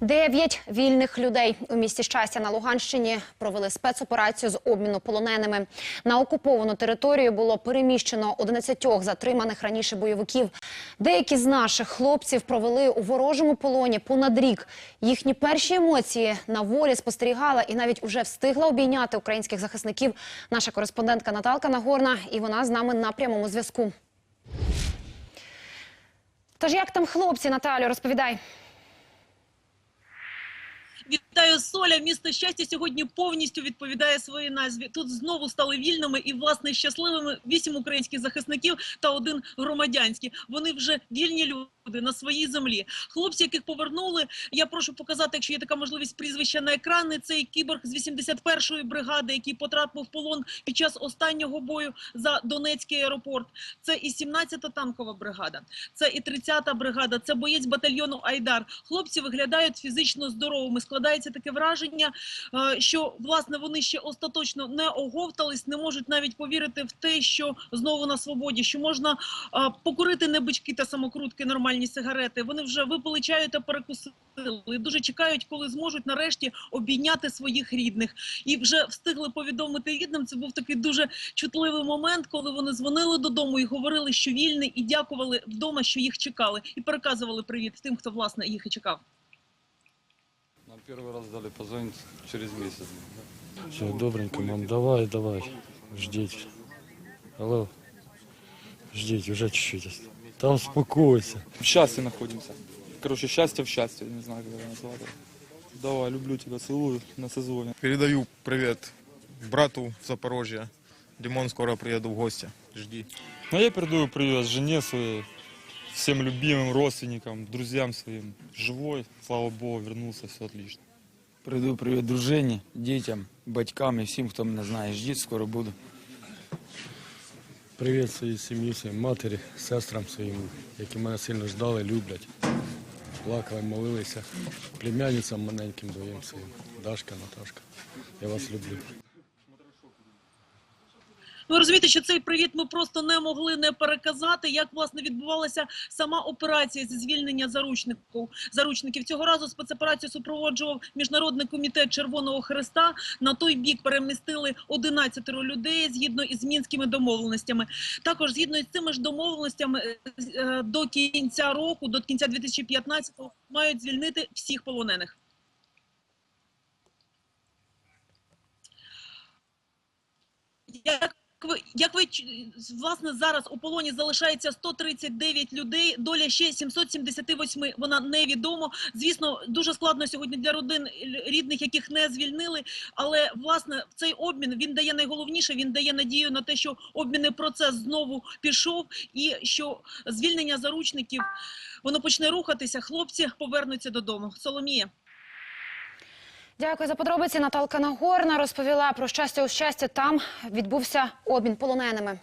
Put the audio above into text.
Дев'ять вільних людей у місті щастя на Луганщині провели спецоперацію з обміну полоненими. На окуповану територію було переміщено 11 затриманих раніше бойовиків. Деякі з наших хлопців провели у ворожому полоні понад рік. Їхні перші емоції на волі спостерігала і навіть уже встигла обійняти українських захисників. Наша кореспондентка Наталка Нагорна, і вона з нами на прямому зв'язку. Тож як там хлопці, Наталю, розповідай. Вітаю Соля. Місто щастя сьогодні повністю відповідає своїй назві. Тут знову стали вільними і власне щасливими вісім українських захисників та один громадянський. Вони вже вільні люди на своїй землі. Хлопці, яких повернули, я прошу показати, якщо є така можливість, прізвища на екрани. Цей кіборг з 81-ї бригади, який потрапив в полон під час останнього бою за Донецький аеропорт. Це і 17-та танкова бригада, це і 30-та бригада, це боєць батальйону Айдар. Хлопці виглядають фізично здоровими. Складається таке враження, е, що власне вони ще остаточно не оговтались, не можуть навіть повірити в те, що знову на свободі, що можна е, покурити не бички та самокрутки, нормальні сигарети. Вони вже випили чаю та перекусили. Дуже чекають, коли зможуть нарешті обійняти своїх рідних. І вже встигли повідомити рідним. Це був такий дуже чутливий момент, коли вони дзвонили додому і говорили, що вільний, і дякували вдома, що їх чекали, і переказували привіт тим, хто власне їх і чекав. Нам первый раз дали позвонить через месяц. Все, добренько, мам, давай, давай, ждите. Алло, ждите, уже чуть-чуть. Там успокойся. в счастье находимся. Короче, счастье в счастье, не знаю, как это назвать. Давай, люблю тебя, целую, на созвоне. Передаю привет брату в Запорожье. Димон, скоро приеду в гости. Жди. Ну, я передаю привет жене своей, всем любимым родственникам, друзьям своим. Живой, слава богу, вернулся, все отлично. Передаю привіт дружині, дітям, батькам і всім, хто мене знає. Ждіть, скоро буду. Привіт своїй сім'ї, своїй матері, сестрам своїм, які мене сильно ждали, люблять. Плакали, молилися. Племянницям маленьким двоїм своїм. Дашка, Наташка. Я вас люблю. Ви розумієте, що цей привіт ми просто не могли не переказати, як власне відбувалася сама операція зі звільнення заручників. Заручників цього разу спецоперацію супроводжував міжнародний комітет Червоного Хреста. На той бік перемістили 11 людей згідно із мінськими домовленостями. Також згідно із цими ж домовленостями е, е, до кінця року, до кінця 2015-го, мають звільнити всіх полонених. Як ви, як ви власне зараз у полоні залишається 139 людей, доля ще 778, вона невідомо. Звісно, дуже складно сьогодні для родин рідних, яких не звільнили. Але власне цей обмін він дає найголовніше. Він дає надію на те, що обмінний процес знову пішов, і що звільнення заручників воно почне рухатися. Хлопці повернуться додому. Соломія. Дякую за подробиці. Наталка Нагорна розповіла про щастя у щастя. Там відбувся обмін полоненими.